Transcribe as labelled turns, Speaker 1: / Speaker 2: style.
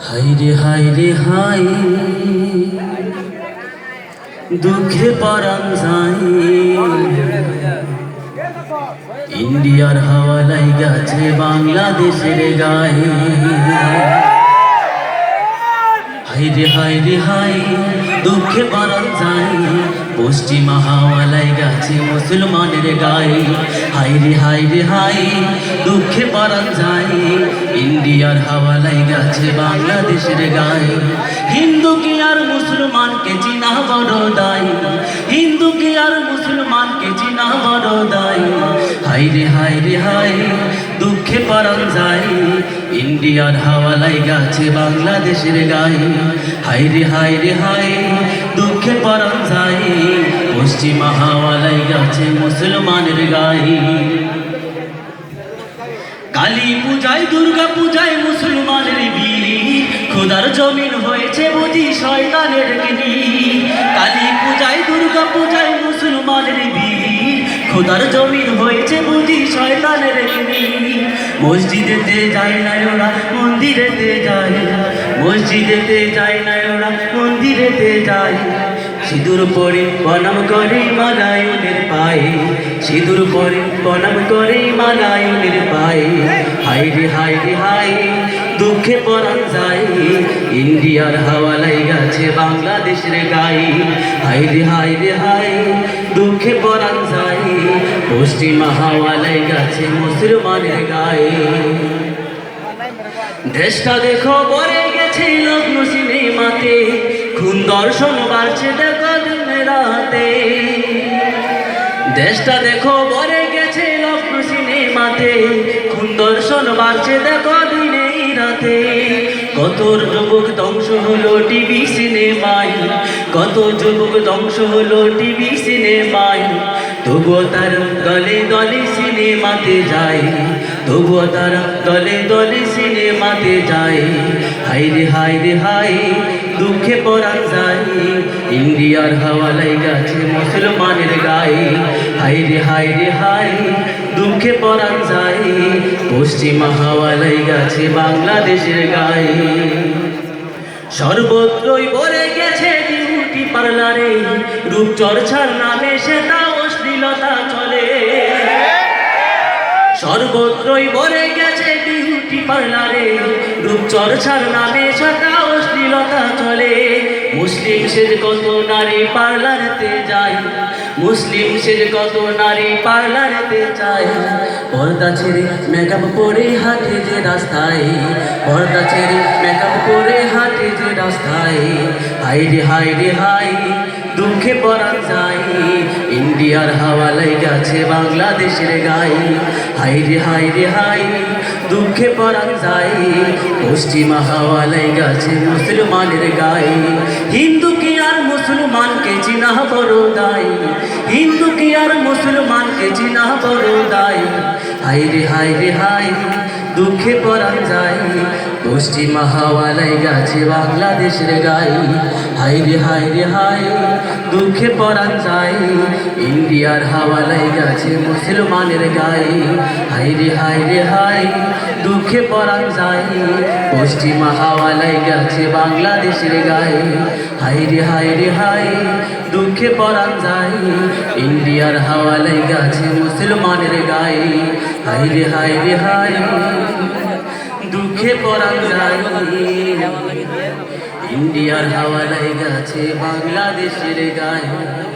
Speaker 1: High রে হাই। রে হাই দুঃখে পরাণ যাই ইন্ডিয়ার হাওয়া লাই গেছে বাংলাদেশের গায়ে হাই রে হাই। রে হাই দুঃখে পরাণ যাই পশ্চিমা হাওয়া লাই গেছে মুসলমানের গায়ে। হাই রে হাই রে হাই দুঃখে পরাণ যাই ইন্ডিয়ার হাওয়া লাই গেছে বাংলাদেশের গায়ে। হিন্দু কি আর মুসলমানকে চিনা বড় দায়। হিন্দু কি আর মুসলমানকে চিনা বড় দায়। হাই রে হাই রে হাই দুঃখে পরাণ যাই ইন্ডিয়ার হাওয়া লাই গেছে বাংলাদেশের গায়ে। হাই রে হাই রে হাই দুঃখে পরাণ যাই পশ্চিমা হাওয়া লাই গেছে মুসলমানের গায়ে কালী পূজায় দুর্গা পূজায় মুসলমানের বীর খোদার জমিন হয়েছে বুঝি শয়তানের গিনি কালী পূজায় দুর্গা পূজায় মুসলমানের বীর খোদার জমিন হয়েছে বুঝি শয়তানের গিনি মসজিদেতে যায় না ওরা মন্দিরেতে যায় মসজিদেতে যায় না ওরা মন্দিরেতে যায় সিঁদুর পরে প্রণাম করে মালায়নের পায়ে। সিঁদুর পরে প্রণাম করে মালায়নের পায়ে। হাই রে হাই রে হাই দুঃখে পরাণ যায়। ইন্ডিয়ার হাওয়ালাই গেছে বাংলাদেশের গায়ে। হাই রে হাই রে হাই দুঃখে পরাণ যায়। পশ্চিমা হাওয়ালাই গেছে মুসলমানের গায়ে। দেশটা দেখো বরে গেছে লগ্ন সিনেমাতে, খুন দর্শন বাড়ছে দেখো দিনে রাতে। দেশটা দেখো বরে গেছে লগ্ন সিনেমাতে, খুন দর্শন বাড়ছে দেখো দিনে রাতে। কত যুবক ধ্বংস হলো টিভি সিনেমায়, কত যুবক ধ্বংস হলো টিভি সিনেমায়। তবুও তার দলে দলে সিনেমাতে যায়, তবুও তার দলে দলে সিনেমাতে যায়। হাই রে হাই রে, হাই, দুঃখে পরাণ যায় ইন্ডিয়ার হাওয়ালাই গেছে মুসলমানের গায়ে। হাই রে হাই রে, হাই, দুঃখে পরাণ যায় পশ্চিমা হাওয়ালাই গেছে বাংলাদেশের গায়ে। সর্বত্রই ভরে গেছে বিউটি পার্লারে। রূপচর্চার নামে সে তা অশ্লীলতা চলে। সর্বত্রই ভরে গেছে বিউটি পার্লারে। রূপচর্চার নামে সেটা অশ্লীলতা চলে। মুসলিম সেজ কত নারী পার্লারেতে যায়। মুসলিম সেজ কত নারী পার্লারেতে যায়। পর্দা ছেড়ে মেকআপ করে হাঁটে যে রাস্তায়। পর্দা ছেড়ে মেকআপ করে হাঁটে যে রাস্তায়। হাই রে হাই রে হাই দুঃখে পরাণ যায়। ইন্ডিয়ার হাওয়ালাই গেছে বাংলাদেশের গায়ে হাই রে হাই রে হাই দুঃখে পরাণ যায় পশ্চিমা হাওয়ালাই গেছে মুসলমানের গায়ে হিন্দু কি আর মুসলমানকে চিনা বড় দায় হিন্দু কি আর মুসলমানকে চিনা বড় দায় হাই রে হাই রে হাই দুঃখে পরাণ যায় পশ্চিমা হাওয়ালাই গেছে বাংলাদেশের গায়ে হাই রে হাই রে হাই দুঃখে পরাণ যায় ইন্ডিয়ার হাওয়ালাই গেছে মুসলমানের গায়ে। হাই রে হাই রে হাই দুঃখে পরাণ যায়। পশ্চিমা হাওয়ালাই গেছে বাংলাদেশের গায়ে। হাই রে হাই রে হাই দুঃখে পরাণ যায়। ইন্ডিয়ার হাওয়ালাই গেছে মুসলমানের গায়ে। হাই রে হাই রে হাই দুঃখে পরাণ যায়। ইন্ডিয়ার হাওয়ালাই গেছে বাংলাদেশের গায়ে।